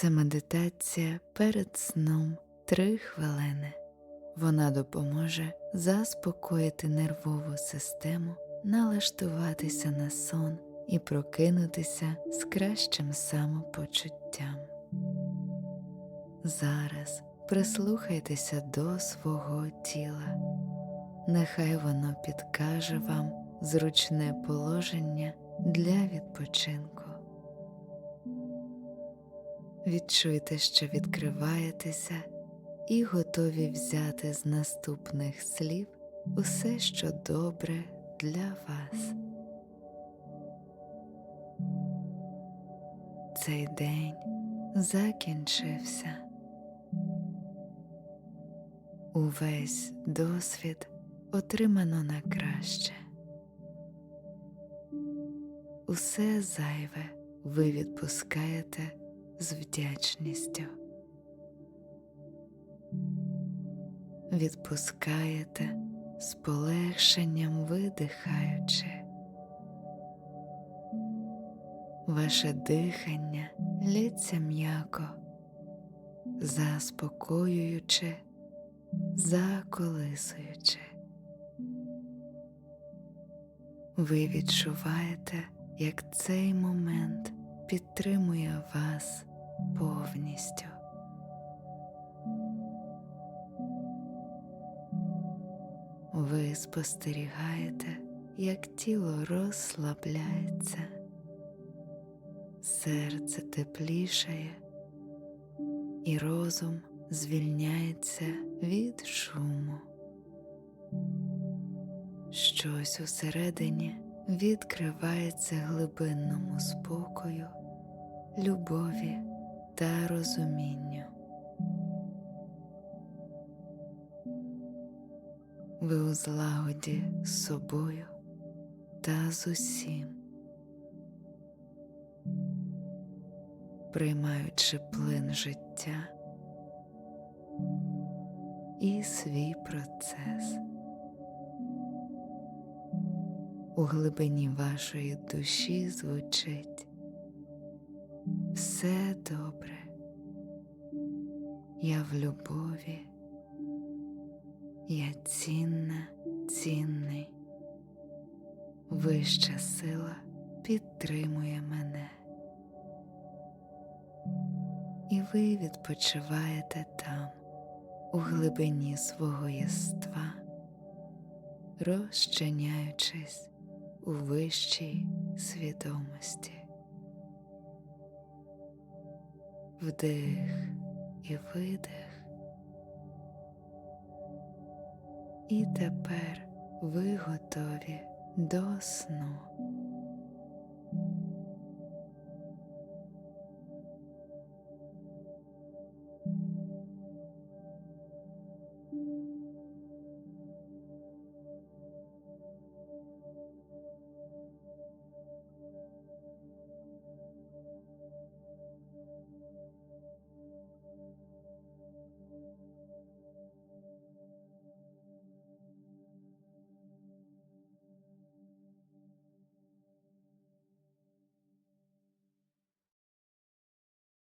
Це медитація перед сном 3 хвилини. Вона допоможе заспокоїти нервову систему, налаштуватися на сон і прокинутися з кращим самопочуттям. Зараз прислухайтеся до свого тіла. Нехай воно підкаже вам зручне положення для відпочинку. Відчуйте, що відкриваєтеся і готові взяти з наступних слів усе, що добре для вас. Цей день закінчився. Увесь досвід отримано на краще. Усе зайве ви відпускаєте з вдячністю. Відпускаєте з полегшенням видихаючи. Ваше дихання лється м'яко, заспокоюючи, заколисуючи. Ви відчуваєте, як цей момент підтримує вас повністю. Ви спостерігаєте, як тіло розслабляється, серце теплішає, і розум звільняється від шуму. Щось усередині відкривається глибинному спокою, любові та розумінню. Ви у злагоді з собою та з усім, приймаючи плин життя і свій процес. У глибині вашої душі звучить все добре, я в любові, я цінна, цінний, вища сила підтримує мене, і ви відпочиваєте там, у глибині свого єства, розчиняючись у вищій свідомості. Вдих і видих. І тепер ви готові до сну.